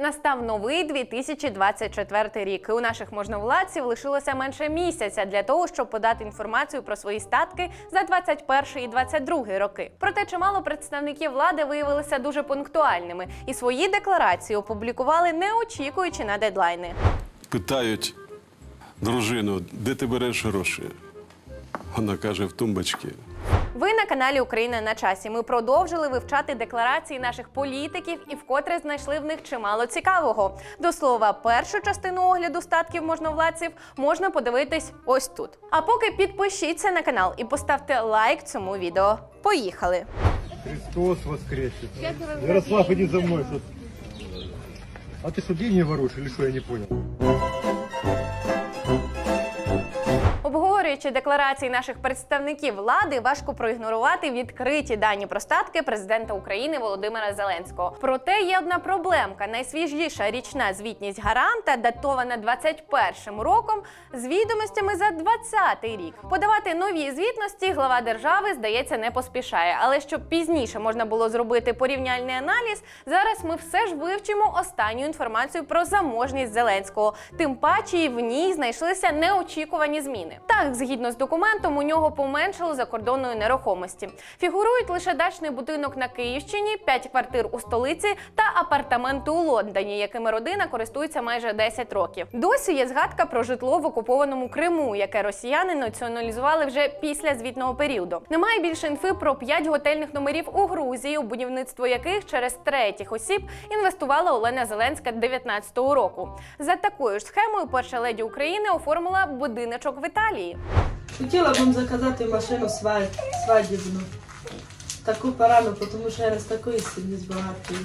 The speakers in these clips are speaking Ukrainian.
Настав новий 2024 рік. І у наших можновладців лишилося менше місяця для того, щоб подати інформацію про свої статки за 21 і 22 роки. Проте чимало представників влади виявилися дуже пунктуальними і свої декларації опублікували, не очікуючи на дедлайни. Питають дружину, де ти береш гроші? Вона каже, в тумбочці. Ви на каналі Україна на часі. Ми продовжили вивчати декларації наших політиків і вкотре знайшли в них чимало цікавого. До слова, першу частину огляду статків можновладців можна подивитись ось тут. А поки підпишіться на канал і поставте лайк цьому відео. Поїхали! Христос воскресе. Ярослав, иди за мной. Что... А ты что, деньги воруешь или что, я не понял? Обговорюючи декларації наших представників влади, важко проігнорувати відкриті дані про статки президента України Володимира Зеленського. Проте є одна проблемка: найсвіжіша річна звітність гаранта, датована 21 роком, з відомостями за 20 рік. Подавати нові звітності глава держави здається не поспішає. Але щоб пізніше можна було зробити порівняльний аналіз, зараз ми все ж вивчимо останню інформацію про заможність Зеленського. Тим паче в ній знайшлися неочікувані зміни. Так, згідно з документом, у нього поменшало закордонної нерухомості. Фігурують лише дачний будинок на Київщині, 5 квартир у столиці та апартаменти у Лондоні, якими родина користується майже 10 років. Досі є згадка про житло в окупованому Криму, яке росіяни націоналізували вже після звітного періоду. Немає більше інфи про 5 готельних номерів у Грузії, у будівництво яких через третіх осіб інвестувала Олена Зеленська 19-го року. За такою ж схемою перша леді України оформила будиночок в Італії. Хотіла б заказати машину свадь, свадібну. Таку парану, тому що я не з такої сім'ї з багатої.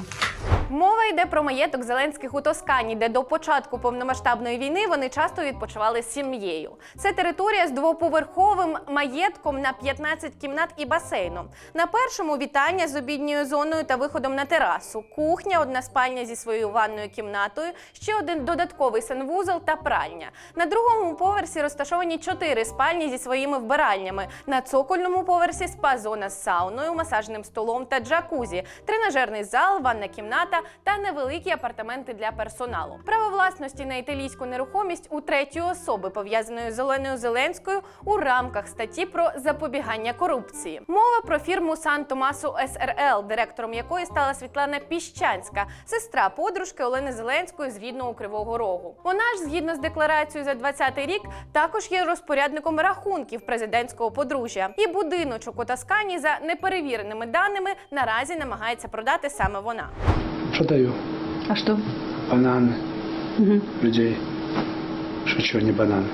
Мова йде про маєток Зеленських у Тоскані, де до початку повномасштабної війни вони часто відпочивали з сім'єю. Це територія з двоповерховим маєтком на 15 кімнат і басейном. На першому вітання з обідньою зоною та виходом на терасу, кухня, одна спальня зі своєю ванною кімнатою, ще один додатковий санвузол та пральня. На другому поверсі розташовані чотири спальні зі своїми вбиральнями. На цокольному поверсі спа-зона з сауною, масажним столом та джакузі, тренажерний зал, ванна кімната та невеликі апартаменти для персоналу. Право власності на італійську нерухомість у третьої особи, пов'язаної з Оленою Зеленською, у рамках статті про запобігання корупції. Мова про фірму Сан Томасу СРЛ, директором якої стала Світлана Піщанська, сестра подружки Олени Зеленської з рідного Кривого Рогу. Вона ж, згідно з декларацією за 20-й рік, також є розпорядником рахунків президентського подружжя. І будиночок у Тоскані за неперевіреними даними наразі намагається продати саме вона. Продаю А что? бананы людей. Шучу, не бананы.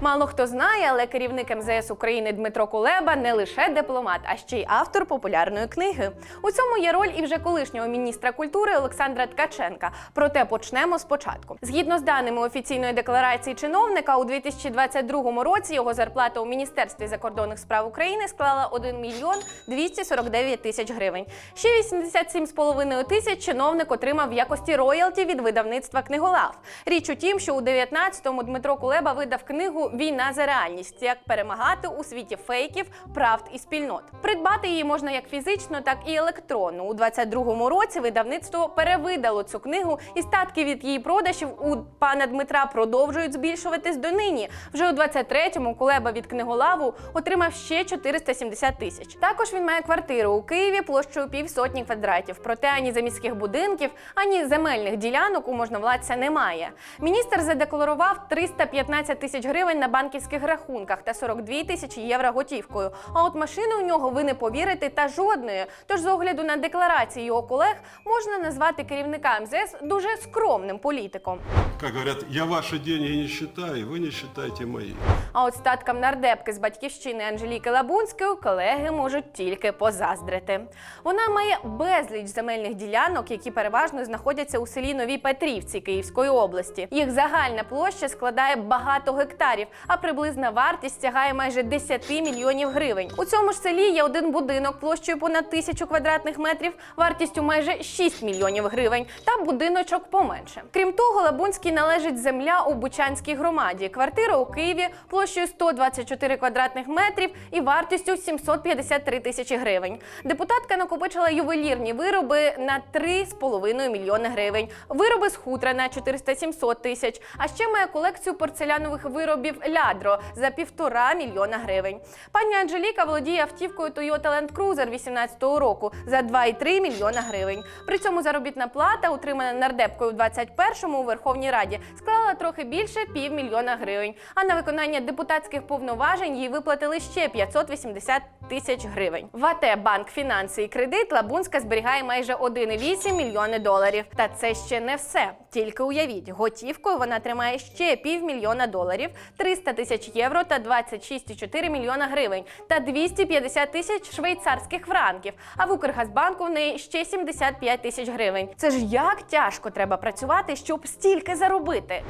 Мало хто знає, але керівник МЗС України Дмитро Кулеба не лише дипломат, а ще й автор популярної книги. У цьому є роль і вже колишнього міністра культури Олександра Ткаченка. Проте почнемо спочатку. Згідно з даними офіційної декларації чиновника, у 2022 році його зарплата у міністерстві закордонних справ України склала 1 мільйон 249 тисяч гривень. Ще 87,5 тисяч чиновник отримав в якості роялті від видавництва книголав. Річ у тім, що у 19-му Дмитро Кулеба видав книгу Війна за реальність як перемагати у світі фейків, правд і спільнот. Придбати її можна як фізично, так і електронно. У 22-му році видавництво перевидало цю книгу, і статки від її продажів у пана Дмитра продовжують збільшуватись до нині. Вже у 23-му Кулеба від книголаву отримав ще 470 тисяч. Також він має квартиру у Києві площею півсотні квадратів. Проте ані за міських будинків, ані земельних ділянок у можновладця немає. Міністр задекларував 315 тисяч гривень на банківських рахунках та 42 тисячі євро готівкою. А от машини у нього ви не повірите та жодної. Тож, з огляду на декларації його колег, можна назвати керівника МЗС дуже скромним політиком. Как говорят, я ваши деньги не считаю, вы не считайте мои. А от статкам нардепки з батьківщини Анжеліки Лабунської колеги можуть тільки позаздрити. Вона має безліч земельних ділянок, які переважно знаходяться у селі Новій Петрівці Київської області. Їх загальна площа складає багато гектарів, а приблизна вартість сягає майже 10 мільйонів гривень. У цьому ж селі є один будинок площею понад тисячу квадратних метрів, вартістю майже 6 мільйонів гривень, та будиночок поменше. Крім того, Лабунській належить земля у Бучанській громаді, квартира у Києві площею 124 квадратних метрів і вартістю 753 тисячі гривень. Депутатка накопичила ювелірні вироби на 3,5 мільйони гривень, вироби з хутра на 400-700 тисяч, а ще має колекцію порцелянових виробів лядро за півтора мільйона гривень. Пані Анжеліка володіє автівкою Toyota Land Cruiser 18-го року за 2,3 мільйона гривень. При цьому заробітна плата, утримана нардепкою в 21-му у Верховній Раді, склала трохи більше півмільйона гривень. А на виконання депутатських повноважень їй виплатили ще 580 тисяч гривень. В АТ Банк Фінанси і кредит Лабунська зберігає майже 1,8 мільйони доларів. Та це ще не все. Тільки уявіть, готівкою вона тримає ще півмільйона доларів, 300 тисяч євро та 26,4 мільйона гривень та 250 тисяч швейцарських франків. А в Укргазбанку в неї ще 75 тисяч гривень. Це ж як тяжко треба працювати, щоб стільки заробити.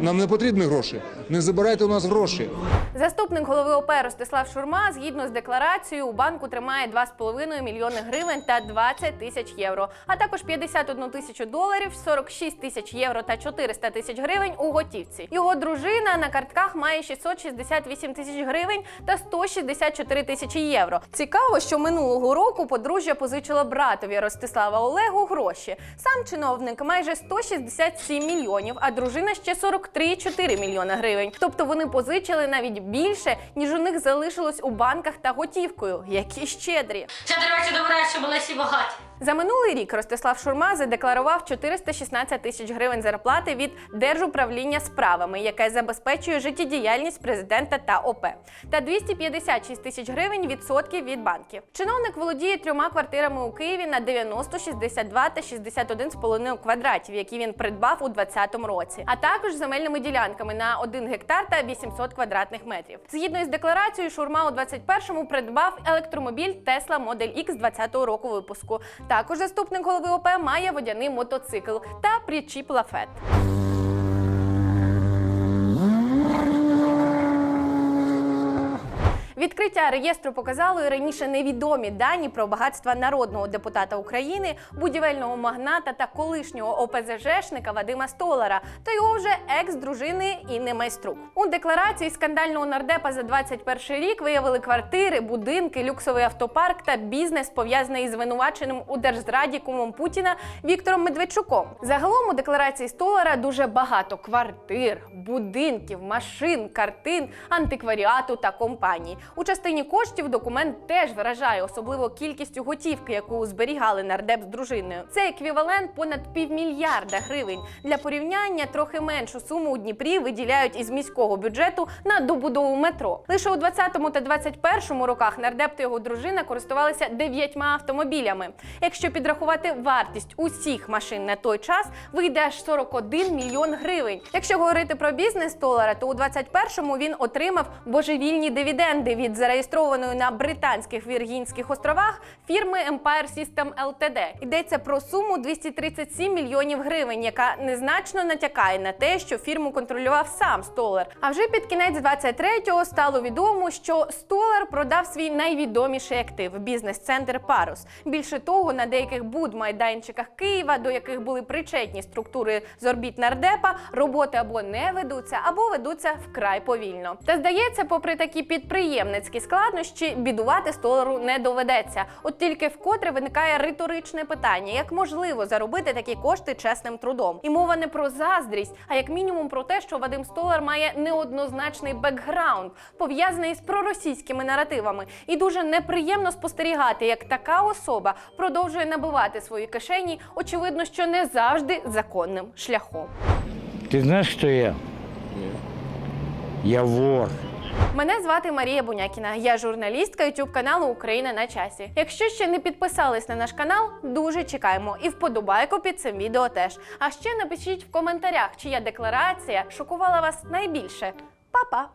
Нам не потрібні гроші. Не забирайте у нас гроші. Заступник голови ОП Ростислав Шурма згідно з декларацією у банку тримає 2,5 мільйони гривень та 20 тисяч євро, а також 51 тисячу доларів, 46 тисяч євро та 400 тисяч гривень у готівці. Його дружина на картках має 668 тисяч гривень та 164 тисячі євро. Цікаво, що минулого року подружжя позичила братові Ростислава Олегу гроші. Сам чиновник майже 167 мільйонів, а дружина ще 43,4 мільйона гривень. Тобто вони позичили навіть більше, ніж у них залишилось у банках та готівкою. Які щедрі. Це, до речі, добре, що були всі багаті. За минулий рік Ростислав Шурма задекларував 416 тисяч гривень зарплати від Держуправління справами, яке забезпечує життєдіяльність президента та ОП, та 256 тисяч гривень відсотків від банків. Чиновник володіє трьома квартирами у Києві на 90, 62 та 61,5 квадратів, які він придбав у 2020 році, а також земельними ділянками на 1 гектар та 800 квадратних метрів. Згідно із декларацією, Шурма у 21-му придбав електромобіль Tesla Model X 20-го року випуску. Також заступник голови ОП має водяний мотоцикл та причіп лафет. Відкриття реєстру показало і раніше невідомі дані про багатства народного депутата України, будівельного магната та колишнього ОПЗЖшника Вадима Столара та його вже екс-дружини Інни Майструк. У декларації скандального нардепа за 21 рік виявили квартири, будинки, люксовий автопарк та бізнес пов'язаний із звинуваченим у держзраді кумом Путіна Віктором Медведчуком. Загалом у декларації Столара дуже багато квартир, будинків, машин, картин, антикваріату та компаній. У частині коштів документ теж виражає особливо кількістю готівки, яку зберігали нардеп з дружиною. Це еквівалент понад півмільярда гривень. Для порівняння трохи меншу суму у Дніпрі виділяють із міського бюджету на добудову метро. Лише у 20-му та 21-му роках нардеп та його дружина користувалися дев'ятьма автомобілями. Якщо підрахувати вартість усіх машин на той час, вийде аж 41 мільйон гривень. Якщо говорити про бізнес долара, то у 21-му він отримав божевільні дивіденди від зареєстрованої на британських Віргінських островах фірми Empire System Ltd. Йдеться про суму 237 мільйонів гривень, яка незначно натякає на те, що фірму контролював сам Столар. А вже під кінець 23-го стало відомо, що Столар продав свій найвідоміший актив бізнес-центр Парус. Більше того, на деяких будмайданчиках Києва, до яких були причетні структури з орбіт нардепа, роботи або не ведуться, або ведуться вкрай повільно. Та здається, попри такі підприємницькі складнощі, бідувати столару не доведеться. От тільки вкотре виникає риторичне питання: як можливо заробити такі кошти чесним трудом? І мова не про заздрість, а як мінімум про те, що Вадим Столар має неоднозначний бекграунд, пов'язаний з проросійськими наративами, і дуже неприємно спостерігати, як така особа продовжує набивати свої кишені, очевидно, що не завжди законним шляхом. Ты знаешь, кто я? Я вор. Мене звати Марія Бунякіна. Я журналістка youtube каналу Україна на часі. Якщо ще не підписались на наш канал, дуже чекаємо. І вподобайку під цим відео теж. А ще напишіть в коментарях, чия декларація шокувала вас найбільше. Па-па!